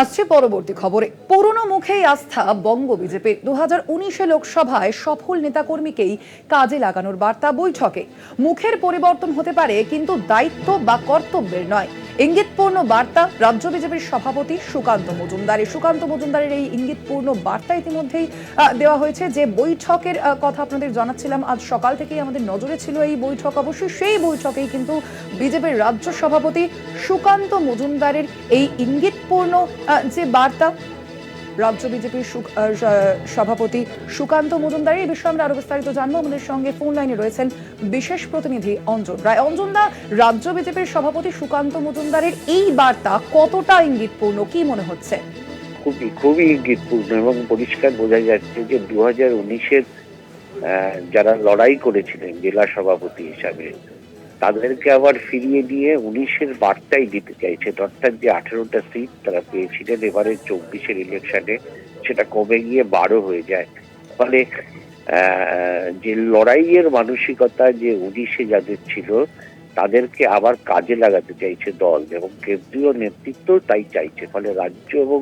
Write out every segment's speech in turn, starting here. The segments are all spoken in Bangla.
আসছে পরবর্তী খবরে। পুরনো মুখেই আস্থা বঙ্গ বিজেপি দু হাজার উনিশে লোকসভায় সফল নেতাকর্মীকেই কাজে লাগানোর বার্তা বৈঠকে। মুখের পরিবর্তন হতে পারে, কিন্তু দায়িত্ব বা কর্তব্যের নয়। ইঙ্গিতপূর্ণ বার্তা, রাজ্য বিজেপির সভাপতি সুকান্ত মজুমদার। সুকান্ত মজুমদারের এই ইঙ্গিতপূর্ণ বার্তা ইতিমধ্যেই দেওয়া হয়েছে যে বৈঠকের কথা আপনাদের জানাচ্ছিলাম। আজ সকাল থেকেই আমাদের নজরে ছিল এই বৈঠক। অবশ্যই সেই বৈঠকেই কিন্তু বিজেপির রাজ্য সভাপতি সুকান্ত মজুমদারের এই ইঙ্গিতপূর্ণ যে বার্তা রাজ্য বিজেপির সভাপতি সুকান্ত মজুমদারের এই বিষয়ে আমরা আরও বিস্তারিত জানব। আমাদের সঙ্গে ফোন লাইনে রয়েছেন বিশেষ প্রতিনিধি অঞ্জন রায়। অঞ্জন দা, রাজ্য বিজেপির সভাপতি সুকান্ত মজুমদারের এই বার্তা কতটা ইঙ্গিতপূর্ণ? কি মনে হচ্ছে? খুবই খুবই ইঙ্গিতপূর্ণ এবং পরিষ্কার বোঝা যাচ্ছে যে দু হাজার উনিশের যারা লড়াই করেছিলেন জেলা সভাপতি হিসাবে তাদেরকে আবার ফিরিয়ে দিয়ে উনিশের বার্তাই দিতে চাইছে। অর্থাৎ যে আঠেরোটা সিট তারা পেয়েছিলেন এবারে চব্বিশের ইলেকশনে সেটা কমে গিয়ে বারো হয়ে যায়। ফলে যে লড়াইয়ের মানসিকতা যে উনিশে যাদের ছিল, তাদেরকে আবার কাজে লাগাতে চাইছে দল এবং কেন্দ্রীয় নেতৃত্ব তাই চাইছে। ফলে রাজ্য এবং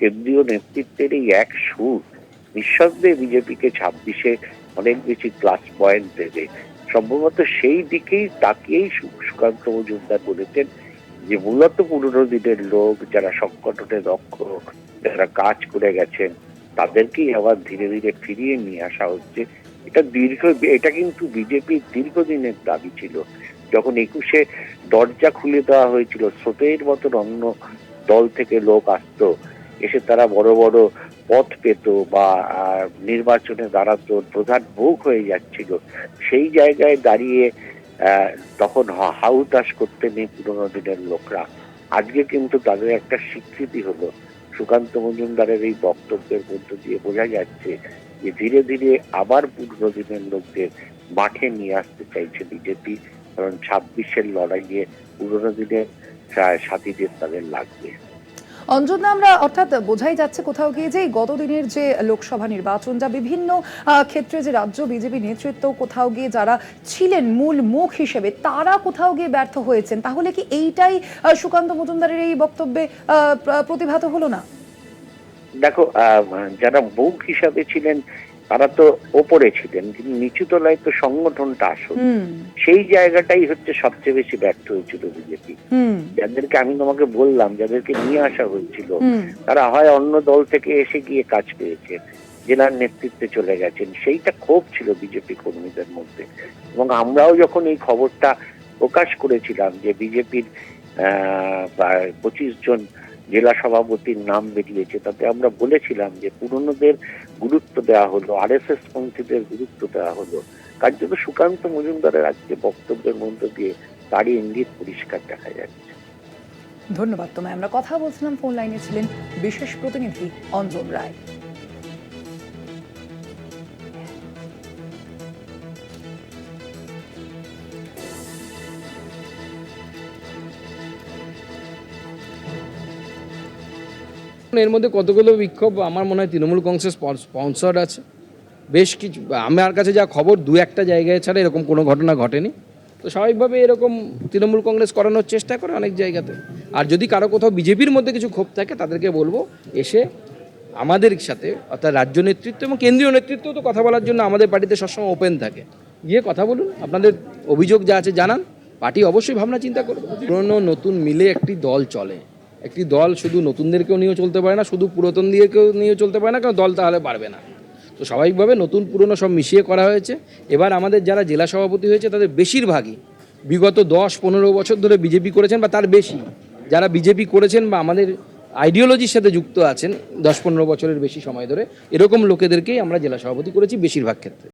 কেন্দ্রীয় নেতৃত্বের এই এক সুর নিঃসন্দেহে বিজেপিকে ছাব্বিশে অনেক বেশি প্লাস পয়েন্ট দেবে। সম্ভবত সেই দিকেই তাকিয়েই সুকান্ত মজুমদার বলেছেন যে মূলত পুরনো দিনের লোক যারা সংগঠনে দক্ষ, যারা কাজ করে গেছেন, তাদেরকেই আবার ধীরে ধীরে ফিরিয়ে নিয়ে আসা হচ্ছে। এটা দীর্ঘ, এটা কিন্তু বিজেপির দীর্ঘদিনের দাবি ছিল। যখন একুশে দরজা খুলে দেওয়া হয়েছিল, স্রোতের মতন অন্য দল থেকে লোক আসতো এসে তারা বড় বড় পথ পেত বা নির্বাচনে দাঁড়াতো, প্রধান মুখ হয়ে যাচ্ছিল। সেই জায়গায় দাঁড়িয়ে তখন হাউতাস করতে নেই পুরোনো দিনের লোকরা। আজকে কিন্তু তাদের একটা স্বীকৃতি হলো। সুকান্ত মজুমদারের এই বক্তব্যের মধ্য দিয়ে বোঝা যাচ্ছে যে ধীরে ধীরে আবার পুরনো দিনের লোকদের মাঠে নিয়ে আসতে চাইছে বিজেপি, কারণ ছাব্বিশের লড়াইয়ে পুরোনো দিনের সাথীদের তাদের লাগবে। অঞ্জন, আমরা অর্থাৎ বোঝাই যাচ্ছে কোথাও গিয়ে যে গতদিনের যে লোকসভা নির্বাচন, যা বিভিন্ন ক্ষেত্রে যে রাজ্য বিজেপি নেতৃত্ব কোথাও গিয়ে যারা ছিলেন মূল মুখ হিসেবে, তারা কোথাও গিয়ে ব্যর্থ হয়েছেন। তাহলে কি এইটাই সুকান্ত মজুমদারের এই বক্তব্যে প্রতিভাত হলো না? দেখো যারা মুখ হিসাবে ছিলেন তারা তো ওপরে ছিলেন কিন্তু নিচু তলায় তো সংগঠনটা আসল। সেই জায়গাটাই হচ্ছে সবচেয়ে বেশি ব্যর্থ হয়েছিল বিজেপি। যাদেরকে আমি তোমাকে বললাম যাদেরকে নিয়ে আসা হয়েছিল তারা হয় অন্য দল থেকে এসে গিয়ে কাজ পেয়েছে জেলার নেতৃত্বে চলে গেছেন। সেইটা ক্ষোভ ছিল বিজেপি কর্মীদের মধ্যে। এবং আমরাও যখন এই খবরটা প্রকাশ করেছিলাম যে বিজেপির প্রায় পঁচিশ জন জেলা সভাপতির নাম বেরিয়েছে। তাতে আমরা বলেছিলাম যে পুরনোদের গুরুত্ব দেওয়া হলো আর এস এস পন্থীদের গুরুত্ব দেওয়া হলো। কার্যত সুকান্ত মজুমদারের আজকে বক্তব্যের মধ্য দিয়ে তারই ইঙ্গিত পরিষ্কার দেখা যাচ্ছে। ধন্যবাদ তোমায়। আমরা কথা বলছিলাম, ফোন লাইনে ছিলেন বিশেষ প্রতিনিধি অঞ্জন রায়। এর মধ্যে কতগুলো বিক্ষোভ? আমার মনে হয় তৃণমূল কংগ্রেস স্পন্সর আছে। বেশ কিছু, আমার কাছে যা খবর, দু একটা জায়গায় ছাড়া এরকম কোনো ঘটনা ঘটেনি। তো স্বাভাবিকভাবে এরকম তৃণমূল কংগ্রেস করানোর চেষ্টা করে অনেক জায়গাতে। আর যদি কারও কোথাও বিজেপির মধ্যে কিছু ক্ষোভ থাকে, তাদেরকে বলব, এসে আমাদের সাথে, অর্থাৎ রাজ্য নেতৃত্ব এবং কেন্দ্রীয় নেতৃত্ব তো কথা বলার জন্য আমাদের পার্টিতে সবসময় ওপেন থাকে। গিয়ে কথা বলুন, আপনাদের অভিযোগ যা আছে জানান, পার্টি অবশ্যই ভাবনা চিন্তা করবে। পুরনো নতুন মিলে একটি দল চলে। একটি দল শুধু নতুনদেরকেও নিয়েও চলতে পারে না, শুধু পুরাতন দিয়েকেও নিয়েও চলতে পারে না, কারণ দল তাহলে পারবে না। তো স্বাভাবিকভাবে নতুন পুরনো সব মিশিয়ে করা হয়েছে। এবার আমাদের যারা জেলা সভাপতি হয়েছে, তাদের বেশিরভাগই বিগত দশ পনেরো বছর ধরে বিজেপি করেছেন বা তার বেশি। যারা বিজেপি করেছেন বা আমাদের আইডিওলজির সাথে যুক্ত আছেন, দশ পনেরো বছরের বেশি সময় ধরে, এরকম লোকেদেরকেই আমরা জেলা সভাপতি করেছি বেশিরভাগ ক্ষেত্রে।